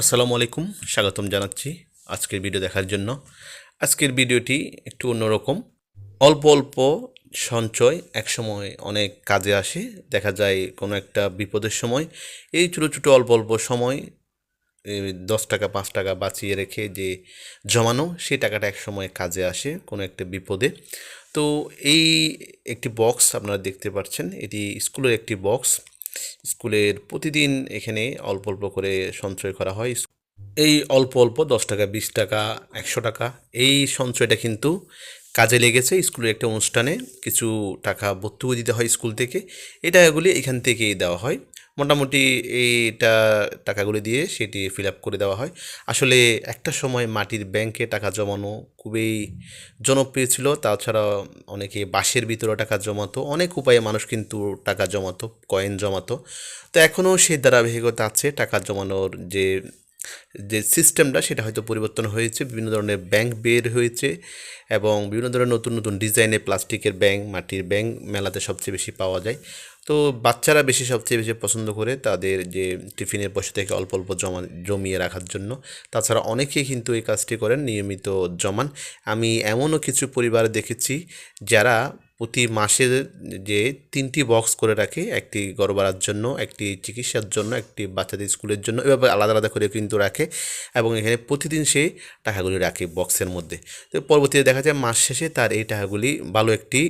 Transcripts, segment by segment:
আসসালামু আলাইকুম, স্বাগতম জানাচ্ছি আজকের ভিডিও দেখার জন্য। আজকের ভিডিওটি একটু অন্যরকম। অল্প অল্প সঞ্চয় একসময় অনেক কাজে আসে, দেখা যায় কোনো একটা বিপদের সময়। এই ছোটো ছোটো অল্প অল্প সময় দশ টাকা, পাঁচ টাকা বাঁচিয়ে রেখে যে জমানো, সেই টাকাটা এক সময় কাজে আসে কোনো একটা বিপদে। তো এই একটি বক্স আপনারা দেখতে পাচ্ছেন, এটি স্কুলের একটি বক্স। স্কুলের প্রতিদিন এখানে অল্প অল্প করে সঞ্চয় করা হয়। এই অল্প অল্প দশ টাকা, বিশ টাকা, একশো টাকা, এই সঞ্চয়টা কিন্তু কাজে লেগেছে। স্কুলের একটা অনুষ্ঠানে কিছু টাকা ভর্তুকি দিতে হয় স্কুল থেকে। এই টাকাগুলি এখান থেকেই দেওয়া হয়। মোটামুটি এইটা টাকাগুলি দিয়ে সেটি ফিল আপ করে দেওয়া হয়। আসলে একটা সময় মাটির ব্যাংকে টাকা জমানো খুবই জনপ্রিয় ছিল। তাছাড়া অনেকে বাঁশের ভিতরে টাকা জমাতো, অনেক উপায়ে মানুষ কিন্তু টাকা জমাতো কয়েন জমাতো। তো এখনও সেই ধারাবাহিকতা আছে, টাকা জমানোর যে যে সিস্টেমটা সেটা হয়তো পরিবর্তন হয়েছে, বিভিন্ন ধরনের ব্যাংক বের হয়েছে এবং বিভিন্ন ধরনের নতুন নতুন ডিজাইনে প্লাস্টিকের ব্যাংক মাটির ব্যাংক মেলাতে সবচেয়ে বেশি পাওয়া যায়। তো বাচ্চারা বেশি সবচেয়ে বেশি পছন্দ করে তাদের যে টিফিনের পয়সা থেকে অল্প অল্প জমা, জমিয়ে রাখার জন্য। তাছাড়া অনেকেই কিন্তু এই কাজটি করেন নিয়মিত জমান। আমি এমনও কিছু পরিবার দেখেছি যারা প্রতি মাসে যে তিনটি বক্স করে রাখে, একটি গড়বাড়ার জন্য, একটি চিকিৎসার জন্য, একটি বাচ্চাদের স্কুলের জন্য, এভাবে আলাদা আলাদা করে কিন্তু রাখে এবং এখানে প্রতিদিন সেই টাকাগুলি রাখে বক্সের মধ্যে। তো পরবর্তীতে দেখা যায় মাস শেষে তার এই টাকাগুলি ভালো একটি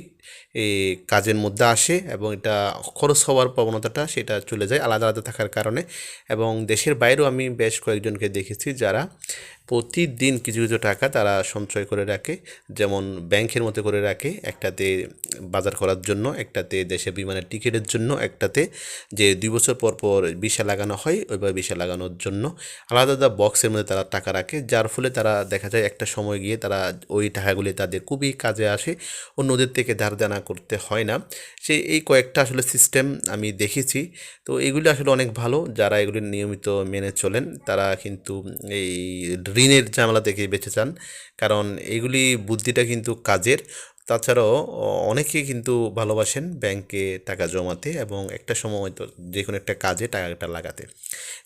কাজের মধ্যে আসে এবং এটা খরচ হওয়ার প্রবণতাটা সেটা চলে যায় আলাদা আলাদা থাকার কারণে। এবং দেশের বাইরেও আমি বেশ কয়েকজনকে দেখেছি যারা প্রতিদিন কিছু কিছু টাকা তারা সঞ্চয় করে রাখে। যেমন ব্যাংকের মতো করে রাখে, একটাতে বাজার করার জন্য, একটাতে দেশে বিমানের টিকিটের জন্য, একটাতে যে দুই বছর পর পর ভিসা লাগানো হয়, ওইভাবে ভিসা লাগানোর জন্য আলাদা আলাদা বক্সের মধ্যে তারা টাকা রাখে। যার ফলে তারা দেখা যায় একটা সময় গিয়ে তারা ওই টাকাগুলি তাদের খুবই কাজে আসে। অন্যদের থেকে ধার দেনা করতে হয় না। সে এই কয়েকটা আসলে সিস্টেম আমি দেখেছি। তো এগুলি আসলে অনেক ভালো। যারা এগুলি নিয়মিত মেনে চলেন, তারা কিন্তু এই ঋণের ঝামেলা থেকে বেঁচে যান। কারণ এগুলি বুদ্ধিটা কিন্তু কাজের। তাছাড়াও অ- অনেকেই কিন্তু ভালোবাসেন ব্যাংকে টাকা জমাতে এবং একটা সময় তো যে কোনো একটা কাজে টাকাটা লাগাতে।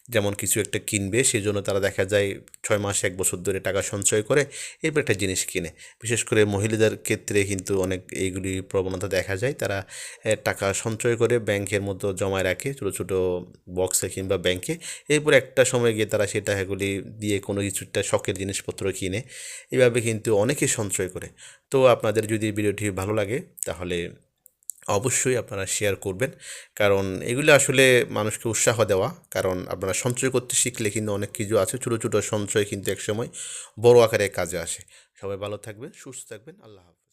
যেমন কিছু একটা কিনবে সেই জন্য তারা দেখা যায় ছয় মাস, এক বছর ধরে টাকা সঞ্চয় করে এরপর একটা জিনিস কিনে। বিশেষ করে মহিলাদের ক্ষেত্রে কিন্তু অনেক এইগুলি প্রবণতা দেখা যায়। তারা টাকা সঞ্চয় করে ব্যাংকের মতো জমায় রাখে, ছোটো ছোটো বক্সে কিংবা ব্যাংকে। এরপর একটা সময় গিয়ে তারা সেই টাকাগুলি দিয়ে কোনো কিছু একটা শখের জিনিসপত্র কিনে। এভাবে কিন্তু অনেকে সঞ্চয় করে। তো আপনাদের যদি ভিডিওটি ভালো লাগে, তাহলে অবশ্যই আপনারা শেয়ার করবেন। কারণ এগুলো আসলে মানুষকে উৎসাহ দেওয়া। কারণ আপনারা সঞ্চয় করতে শিখলে কিন্তু অনেক কিছু আছে। ছোটো ছোটো সঞ্চয় কিন্তু একসময় বড় আকারে কাজে আসে। সবাই ভালো থাকবেন, সুস্থ থাকবেন। আল্লাহ হাফেজ।